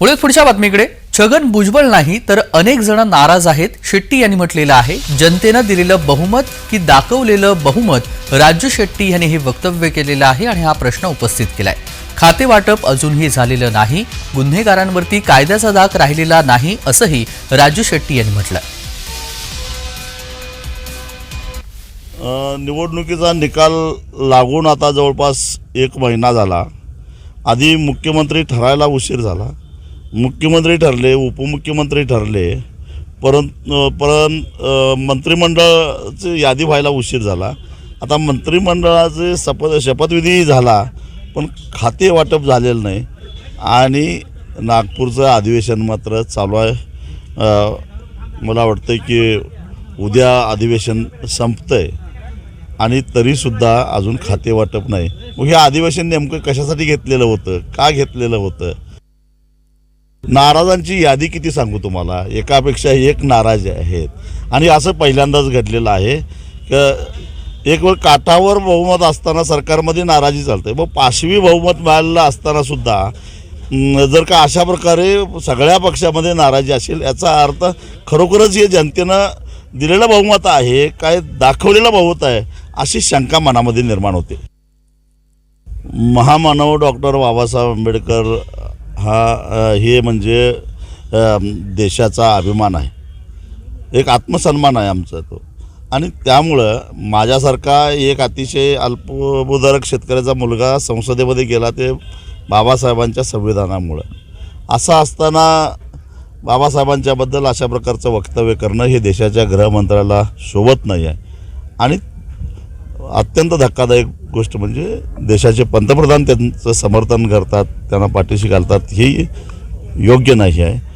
वळूयात पुढच्या बातमीकडे. छगन भुजबळ नाही तर अनेक जण नाराज आहेत शेट्टी यांनी म्हटलेलं आहे. जनतेनं दिलेलं बहुमत की दाखवलेलं बहुमत राजू शेट्टी यांनी हे वक्तव्य केलेलं आहे आणि हा प्रश्न उपस्थित केलाय. खाते वाटप अजूनही झालेलं नाही गुन्हेगारांवरती कायद्याचा धाक राहिलेला नाही असंही राजू शेट्टी यांनी म्हटलं. निवडणुकीचा निकाल लागून आता जवळपास एक महिना झाला. आधी मुख्यमंत्री ठरायला उशीर झाला. मुख्यमंत्री ठरले उपमुख्यमंत्री ठरले परंतु परं मंत्रिमंडळाची यादी व्हायला उशीर झाला. आता मंत्रिमंडळाचे शपथ शपथविधी झाला पण खाते वाटप झालेलं नाही. आणि नागपूरचं अधिवेशन मात्र चालू आहे. मला वाटतं की उद्या अधिवेशन संपतं आहे आणि तरीसुद्धा अजून खाते वाटप नाही. मग हे अधिवेशन नेमकं कशासाठी घेतलेलं होतं? का घेतलेलं होतं? नाराजांची यादी किती सांगू तुम्हाला? एकापेक्षा एक नाराज आहेत. आणि असं पहिल्यांदाच घडलेलं आहे. की एक वेळ काठावर बहुमत असताना सरकारमध्ये नाराजी चालते. मग पाशवी बहुमत मिळालेलं असताना सुद्धा जर का अशा प्रकारे सगळ्या पक्षामध्ये नाराजी असेल याचा अर्थ खरोखरच हे जनतेनं दिलेलं बहुमत आहे काय दाखवलेलं बहुमत आहे अशी शंका मनामध्ये निर्माण होते. महामानव डॉक्टर बाबासाहेब आंबेडकर हा हे म्हणजे देशाचा अभिमान आहे. एक आत्मसन्मान आहे आमचा तो. आणि त्यामुळं माझ्यासारखा एक अतिशय अल्पभूधारक शेतकऱ्याचा मुलगा संसदेमध्ये गेला ते बाबासाहेबांच्या संविधानामुळं. असं असताना बाबासाहेबांच्याबद्दल अशा प्रकारचं वक्तव्य करणं हे देशाच्या गृहमंत्र्याला शोभत नाही आहे. आणि अत्यंत धक्कादायक गोष्ट म्हणजे देशाचे पंतप्रधान त्यांचं समर्थन करतात त्यांना पाठीशी घालतात ही योग्य नाही आहे.